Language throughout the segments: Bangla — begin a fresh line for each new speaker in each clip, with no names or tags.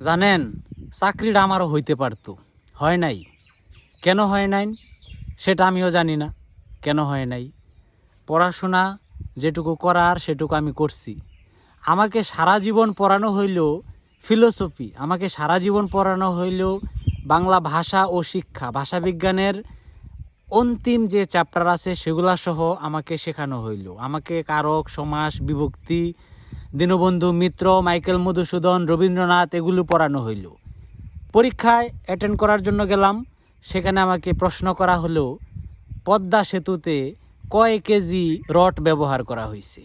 জানেন, চাকরিটা আমারও হইতে পারতো। হয় নাই? কেন হয় নাই? সেটা আমিও জানি না। কেন হয় নাই? পড়াশোনা যেটুকু করার সেটুকু আমি করছি। আমাকে সারা জীবন পড়ানো হইল ফিলোসফি আমাকে সারা জীবন পড়ানো হইল বাংলা ভাষা ও শিক্ষা, ভাষা বিজ্ঞানের অন্তিম যে চ্যাপ্টার আছে সেগুলা সহ আমাকে শেখানো হইল। আমাকে কারক, সমাস, বিভক্তি দীনবন্ধু মিত্র, মাইকেল মধুসূদন, রবীন্দ্রনাথ এগুলো পড়ানো হইল। পরীক্ষায় অ্যাটেন্ড করার জন্য গেলাম। সেখানে আমাকে প্রশ্ন করা হলো, পদ্মা সেতুতে কয় কেজি রড ব্যবহার করা হয়েছে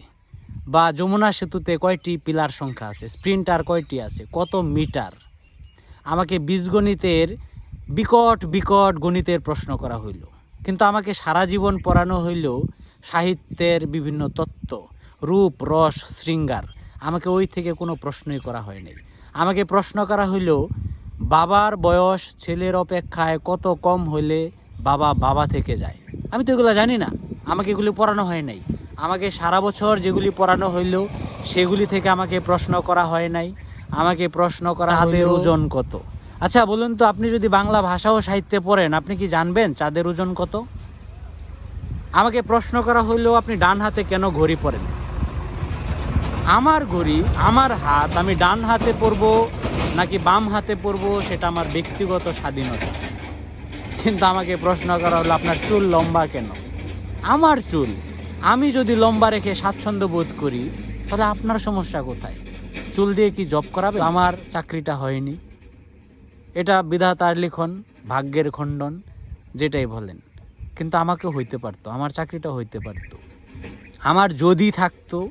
বা যমুনা সেতুতে কয়টি পিলার সংখ্যা আছে? স্প্রিন্টার কয়টি আছে? কত মিটার? আমাকে বীজগণিতের বিকট বিকট গণিতের প্রশ্ন করা হইল। কিন্তু আমাকে সারা জীবন পড়ানো হইল সাহিত্যের বিভিন্ন তত্ত্ব, রূপ, রস, শৃঙ্গার। আমাকে ওই থেকে কোনো প্রশ্নই করা হয়নি। আমাকে প্রশ্ন করা হইল বাবার বয়স ছেলের অপেক্ষায় কত কম হইলে বাবা বাবা থেকে যায়? আমি তো এগুলো জানি না। আমাকে এগুলি পড়ানো হয় নাই। আমাকে সারা বছর যেগুলি পড়ানো হইল সেগুলি থেকে আমাকে প্রশ্ন করা হয় নাই। আমাকে প্রশ্ন করা হবে ওজন কত? আচ্ছা বলুন তো আপনি যদি বাংলা ভাষা ও সাহিত্যে পড়েন আপনি কি জানবেন চাঁদের ওজন কত? আমাকে প্রশ্ন করা হইলেও আপনি ডান হাতে কেন ঘড়ি পরেন? আমার ঘড়ি, আমার হাত, আমি ডান হাতে পরবো নাকি বাম হাতে পরবো, সেটা আমার ব্যক্তিগত স্বাধীনতা। কিন্তু আমাকে প্রশ্ন করা হলো, আপনার চুল লম্বা কেন? আমার চুল? আমি যদি লম্বা রেখে স্বাচ্ছন্দ্য বোধ করি, তাহলে আপনার সমস্যা কোথায়? চুল দিয়ে কি জব করাবে আমার চাকরিটা হয়নি। এটা বিধাতার লিখন, ভাগ্যের খণ্ডন, যেটাই বলেন। কিন্তু আমাকে হইতে পারতো, আমার চাকরিটা হইতে পারতো। আমার যদি থাকতো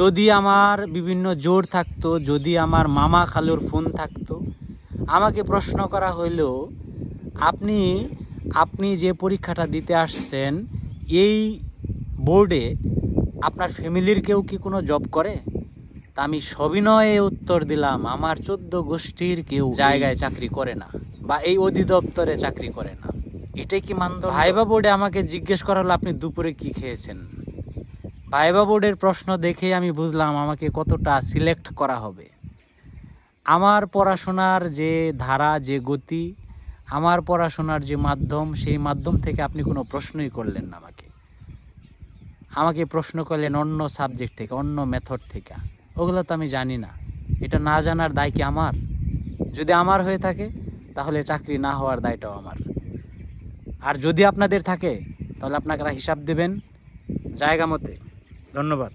যদি আমার বিভিন্ন জোর থাকতো, যদি আমার মামা খালুর ফোন থাকতো, আমাকে প্রশ্ন করা হইল, আপনি আপনি যে পরীক্ষাটা দিতে আসছেন, এই বোর্ডে আপনার ফ্যামিলির কেউ কি কোনো জব করে? তা আমি সবিনয়ে উত্তর দিলাম, আমার চোদ্দ গোষ্ঠীর কেউ জায়গায় চাকরি করে না, বা এই অধিদপ্তরে চাকরি করে না। এটাই কি মানদণ্ড? ভাইবা বোর্ডে আমাকে জিজ্ঞেস করা হলো, আপনি দুপুরে কি খেয়েছেন? ভাইবা বোর্ডের প্রশ্ন দেখে আমি বুঝলাম আমাকে কতটা সিলেক্ট করা হবে। আমার পড়াশোনার যে ধারা, যে গতি, আমার পড়াশোনার যে মাধ্যম, সেই মাধ্যম থেকে আপনি কোনো প্রশ্নই করলেন না আমাকে। আমাকে প্রশ্ন করলেন অন্য সাবজেক্ট থেকে, অন্য মেথড থেকে। ওগুলো তো আমি জানি না। এটা না জানার দায় কি আমার? যদি আমার হয়ে থাকে, তাহলে চাকরি না হওয়ার দায়টাও আমার। আর যদি আপনাদের থাকে, তাহলে আপনারা হিসাব দেবেন জায়গা মতে। ধন্যবাদ।